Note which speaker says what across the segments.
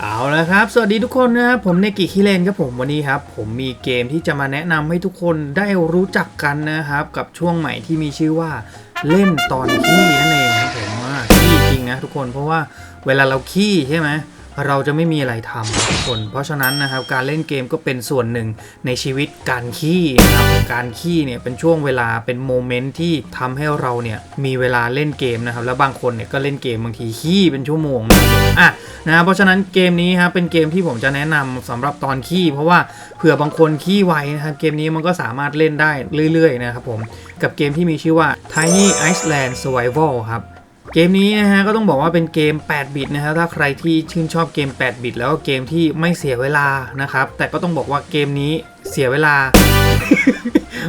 Speaker 1: เอาละครับ สวัสดีทุกคนนะครับ ผมเนกิคิเลนครับผมวันนี้ครับ ผมมีเกมที่จะมาแนะนำให้ทุกคนได้รู้จักกันนะครับ กับช่วงใหม่ที่มีชื่อว่าเล่นตอนขี้นั่นเองครับผมว่าขี้จริงนะทุกคนเพราะว่าเวลาเราขี้ใช่ไหม เราจะไม่มีอะไรทำทุกคน เพราะฉะนั้นนะครับการเล่นเกมก็เป็นส่วนหนึ่งในชีวิตการขี้นะครับการขี้เนี่ยเป็นช่วงเวลาเป็นโมเมนต์ที่ทำให้เราเนี่ยมีเวลาเล่นเกมนะครับแล้วบางคนเนี่ยก็เล่นเกมบางทีขี้เป็นชั่วโมงนะครับอะนะเพราะฉะนั้นเกมนี้ครับเป็นเกมที่ผมจะแนะนำสำหรับตอนขี้เพราะว่าเผื่อบางคนขี้ไวนะครับเกมนี้มันก็สามารถเล่นได้เรื่อยๆนะครับผมกับเกมที่มีชื่อว่า Tiny Iceland Survival ครับ เกมนี้นะฮะก็ต้องบอกว่าเป็นเกม 8 บิตนะครับถ้าใครที่ชื่นชอบเกม 8 บิต แล้วก็เกมที่ไม่เสียเวลานะครับ แต่ก็ต้องบอกว่าเกมนี้เสียเวลา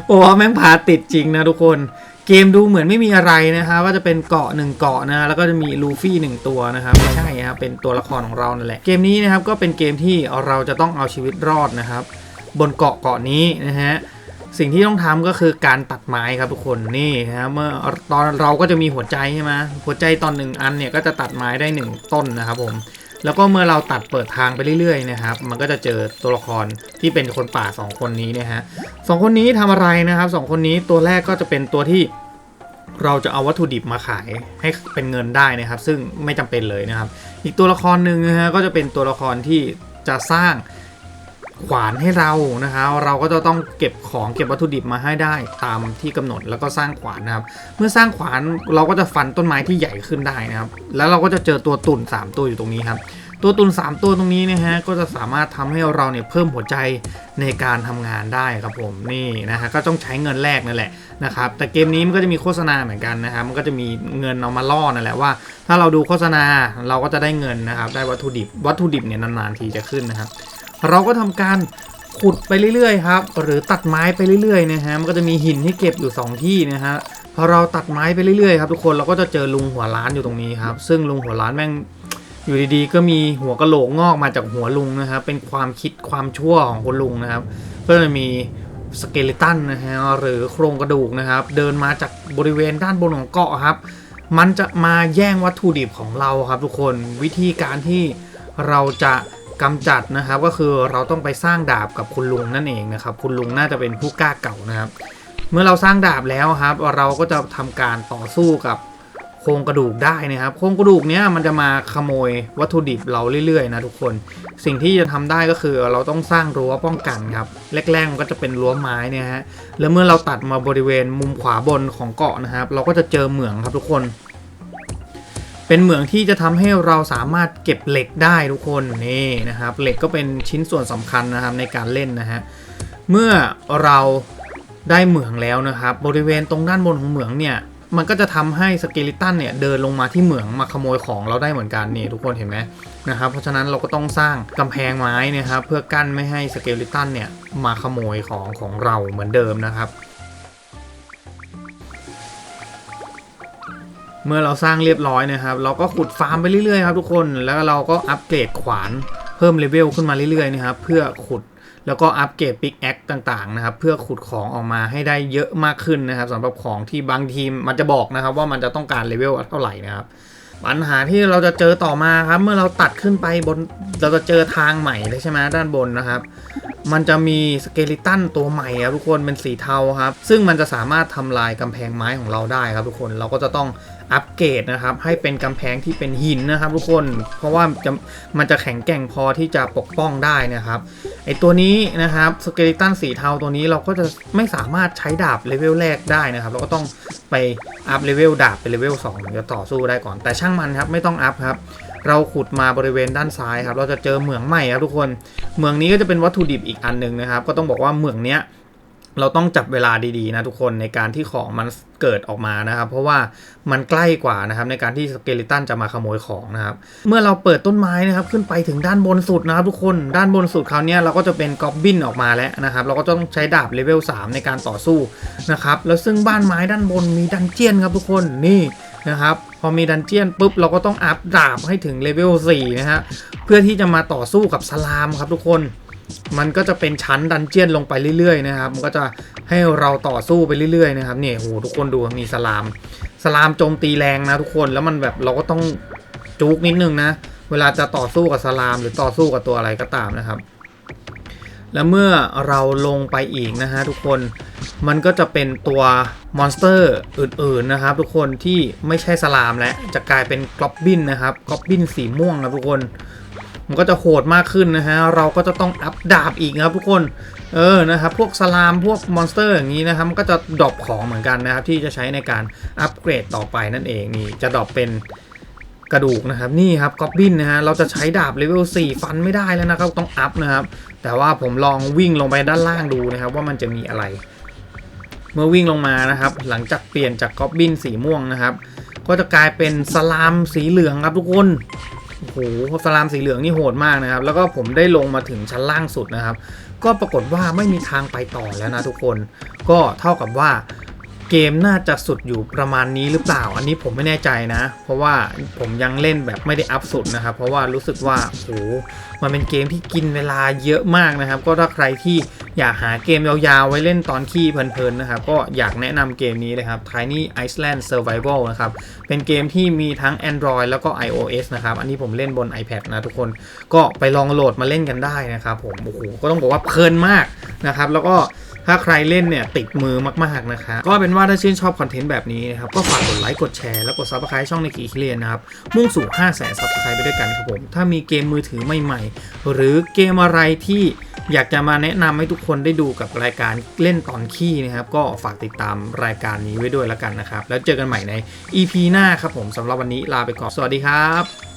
Speaker 1: โอ้แม่งพาติดจริงนะทุกคน เกมดูเหมือนไม่มีอะไรนะครับว่าจะเป็นเกาะหนึ่งเกาะนะแล้วก็จะมีลูฟี่หนึ่งตัวนะครับไม่ใช่นะครับเป็นตัวละครของเรานั่นแหละเกมนี้นะครับก็เป็นเกมที่เราจะต้องเอาชีวิตรอดนะครับ บนเกาะเกาะนี้นะฮะ สิ่งที่ต้องทำก็คือการตัดไม้ครับทุกคนนี่นะเมื่อตอนเราก็จะมีหัวใจใช่ไหมหัวใจตอนหนึ่งอันเนี่ยก็จะตัดไม้ได้หนึ่งต้นนะครับผมแล้วก็เมื่อเราตัดเปิดทางไปเรื่อยๆนะครับ มันก็จะเจอตัวละครที่เป็นคนป่าสองคนนี้นะฮะสองคนนี้ทำอะไรนะครับสองคนนี้ตัวแรกก็จะเป็นตัวที่เราจะเอาวัตถุดิบมาขายให้เป็นเงินได้นะครับ ซึ่งไม่จำเป็นเลยนะครับ อีกตัวละครหนึ่งนะฮะก็จะเป็นตัวละครที่จะสร้าง ขวานให้เรานะครับเราก็จะต้องเก็บของเก็บวัตถุดิบมาให้ได้ตามที่กำหนดแล้วก็สร้างขวานนะครับ เมื่อสร้างขวานเราก็จะฟันต้นไม้ที่ใหญ่ขึ้นได้นะครับ แล้วเราก็จะเจอตัวตุ่น 3 ตัวอยู่ตรงนี้ครับ ตัวตุ่น 3 ตัวตรงนี้นะฮะก็จะสามารถทำให้เราเนี่ยเพิ่มหัวใจในการทำงานได้ครับผมนี่นะฮะก็ต้องใช้เงินแรกนั่นแหละนะครับแต่เกมนี้มันก็จะมีโฆษณาเหมือนกันนะครับมันก็จะมีเงินเอามาล่อนั่นแหละว่า ถ้าเราดูโฆษณาเราก็จะได้เงินนะครับได้วัตถุดิบวัตถุดิบเนี่ยนานๆทีจะขึ้นนะครับ เราก็ทำการขุดไปเรื่อยๆครับหรือตัดไม้ไปเรื่อยๆนะฮะมันก็จะมีหินให้เก็บอยู่ 2 ที่นะฮะพอเราตัดไม้ไปเรื่อยๆครับทุกคนเราก็จะเจอลุงหัวล้านอยู่ตรงนี้ครับซึ่งลุงหัวล้านแม่งอยู่ดีๆ ก็มีหัวกะโหลกงอกมาจากหัวลุงนะครับเป็นความคิดความชั่วของคุณลุงนะครับเพื่อมีสเกเลตันนะฮะหรือโครงกระดูกนะครับ เดินมาจากบริเวณด้านบนของเกาะครับ มันจะมาแย่งวัตถุดิบของเราครับทุกคนวิธีการที่เราจะ กำจัดนะครับก็คือเราต้องไปสร้างดาบกับคุณลุงนั่นเองนะครับ คุณลุงน่าจะเป็นผู้กล้าเก่านะครับ เมื่อเราสร้างดาบแล้วครับ เราก็จะทำการต่อสู้กับโครงกระดูกได้นะครับ โครงกระดูกเนี้ยมันจะมาขโมยวัตถุดิบเราเรื่อยๆนะทุกคน สิ่งที่จะทำได้ก็คือเราต้องสร้างรั้วป้องกันครับแรกๆมันก็จะเป็นรั้วไม้เนี่ยฮะแล้วเมื่อเราตัดมาบริเวณมุมขวาบนของเกาะนะครับ เราก็จะเจอเหมืองครับทุกคน เป็นเหมืองที่จะทำให้เราสามารถเก็บเหล็กได้ทุกคนนี่นะครับ เหล็กก็เป็นชิ้นส่วนสำคัญนะครับในการเล่นนะฮะเมื่อเราได้เหมืองแล้วนะครับ บริเวณตรงด้านบนของเหมืองเนี่ยมันก็จะทำให้สเกลิตันเนี่ยเดินลงมาที่เหมืองมาขโมยของเราได้เหมือนกันนี่ทุกคนเห็นไหมนะครับเพราะฉะนั้นเราก็ต้องสร้างกำแพงไม้นะครับเพื่อกั้นไม่ให้สเกลิตันเนี่ยมาขโมยของของเราเหมือนเดิมนะครับ เมื่อเราสร้างเรียบร้อยนะครับ เราก็ขุดฟาร์มไปเรื่อยๆครับทุกคนแล้วเราก็อัปเกรดขวานเพิ่มเลเวลขึ้นมาเรื่อยๆนะครับเพื่อขุดแล้วก็อัปเกรดปิกแอคต่างๆนะครับเพื่อขุดของออกมาให้ได้เยอะมากขึ้นนะครับสำหรับของที่บางทีมมันจะบอกนะครับว่ามันจะต้องการเลเวลเท่าไหร่นะครับปัญหาที่เราจะเจอต่อมาครับ เมื่อเราตัดขึ้นไปบนเราจะเจอทางใหม่เลยใช่ไหมด้านบนนะครับ มันจะมีสเกลิตันตัวใหม่ครับทุกคนเป็นสีเทาครับ ซึ่งมันจะสามารถทำลายกำแพงไม้ของเราได้ครับทุกคนเราก็จะต้อง อัปเกรดนะครับ ให้เป็นกำแพงที่เป็นหินนะครับ ทุกคนเพราะว่าจะมันจะแข็งแกร่งพอที่จะปกป้องได้นะครับไอตัวนี้นะครับสเกลิตันสีเทาตัวนี้เราก็จะไม่สามารถใช้ดาบเลเวลแรกได้นะครับ เราก็ต้องไปอัพเลเวลดาบเป็นเลเวล2ถึงจะต่อสู้ได้ก่อนแต่ช่างมันครับไม่ต้องอัพครับเราขุดมาบริเวณด้านซ้ายครับ เราจะเจอเหมืองใหม่ครับทุกคน เหมืองนี้ก็จะเป็นวัตถุดิบอีกอันหนึ่งนะครับ ก็ต้องบอกว่าเหมืองเนี้ย เราต้องจับเวลาดีๆนะทุกคนในการที่ของมันเกิดออกมานะครับ เพราะว่ามันใกล้กว่านะครับในการที่สเกลิตันจะมาขโมยของนะครับเมื่อเราเปิดต้นไม้นะครับขึ้นไปถึงด้านบนสุดนะครับทุกคนด้านบนสุดคราวนี้เราก็จะเป็นกอบบินออกมาแล้วนะครับ เราก็ต้องใช้ดาบเลเวล3ในการต่อสู้นะครับแล้วซึ่งบ้านไม้ด้านบนมีดันเจียนครับทุกคนนี่นะครับพอมีดันเจียนปุ๊บเราก็ต้องอัพดาบให้ถึงเลเวล4นะฮะเพื่อที่จะมาต่อสู้กับสลามครับทุกคน มันก็จะเป็นชั้นดันเจียนลงไปเรื่อยๆนะครับ มันก็จะให้เราต่อสู้ไปเรื่อยๆนะครับเนี่ยโหทุกคนดูมีสลาม สลามโจมตีแรงนะทุกคนแล้วมันแบบเราก็ต้องจุกนิดนึงนะ เวลาจะต่อสู้กับสลาม หรือต่อสู้กับตัวอะไรก็ตามนะครับ แล้วเมื่อเราลงไปอีกนะฮะทุกคนมันก็จะเป็นตัวมอนสเตอร์อื่นๆนะครับ ทุกคนที่ไม่ใช่สลามแล้วจะกลายเป็นกลอบบินนะครับกลอบบินสีม่วงนะทุกคน มันก็จะโหดมากขึ้นนะฮะ เราก็จะต้องอัพดาบอีกนะครับทุกคน เออ นะครับ พวกสลาม พวกมอนสเตอร์อย่างนี้นะครับ มันก็จะดรอปของเหมือนกันนะครับ ที่จะใช้ในการอัปเกรดต่อไปนั่นเอง นี่ จะดรอปเป็นกระดูกนะครับ นี่ครับกอบบินนะฮะ เราจะใช้ดาบเลเวล 4 ฟันไม่ได้แล้วนะครับ ต้องอัพนะครับ แต่ว่าผมลองวิ่งลงไปด้านล่างดูนะครับ ว่ามันจะมีอะไร เมื่อวิ่งลงมานะครับ หลังจากเปลี่ยนจากกอบบินสีม่วงนะครับ ก็จะกลายเป็นสลามสีเหลืองครับทุกคน โอ้โหสลามสีเหลืองนี่โหดมากนะครับ แล้วก็ผมได้ลงมาถึงชั้นล่างสุดนะครับ ก็ปรากฏว่าไม่มีทางไปต่อแล้วนะทุกคน ก็เท่ากับว่า เกมน่าจะสุดอยู่ประมาณนี้หรือเปล่า อันนี้ผมไม่แน่ใจนะ เพราะว่าผมยังเล่นแบบไม่ได้อัพสุดนะครับ เพราะว่ารู้สึกว่าโอ้โหมันเป็นเกมที่กินเวลาเยอะมากนะครับ ก็ถ้าใครที่อยากหาเกมยาวๆ ไว้เล่นตอนขี้เพลินๆนะครับ ก็อยากแนะนำเกมนี้เลยครับ Tiny Iceland Survival นะครับ เป็นเกมที่มีทั้ง Android แล้วก็ iOS นะครับ อันนี้ผมเล่นบน iPad นะทุกคน ก็ไปลองโหลดมาเล่นกันได้นะครับผม โอ้โห ก็ต้องบอกว่าเพลินมากนะครับ แล้วก็ ถ้าใครเล่นเนี่ยติดมือมากๆนะครับก็เป็นว่าถ้าชื่นชอบคอนเทนต์แบบนี้นะครับก็ฝากกดไลค์กดแชร์แล้วกด Subscribe ช่องในกีคิเลียนนะครับมุ่งสู่ 5 0 0 0 0 0 Subscribe ไปด้วยกันครับผมถ้ามีเกมมือถือใหม่ๆ หรือเกมอะไรที่อยากจะมาแนะนำให้ทุกคนได้ดูกับรายการเล่นตอนขี้นะครับ ก็ฝากติดตามรายการนี้ไว้ด้วยแล้วกันนะครับ แล้วเจอกันใหม่ใน EP หน้าครับผมสำหรับวันนี้ลาไปก่อน สวัสดีครับ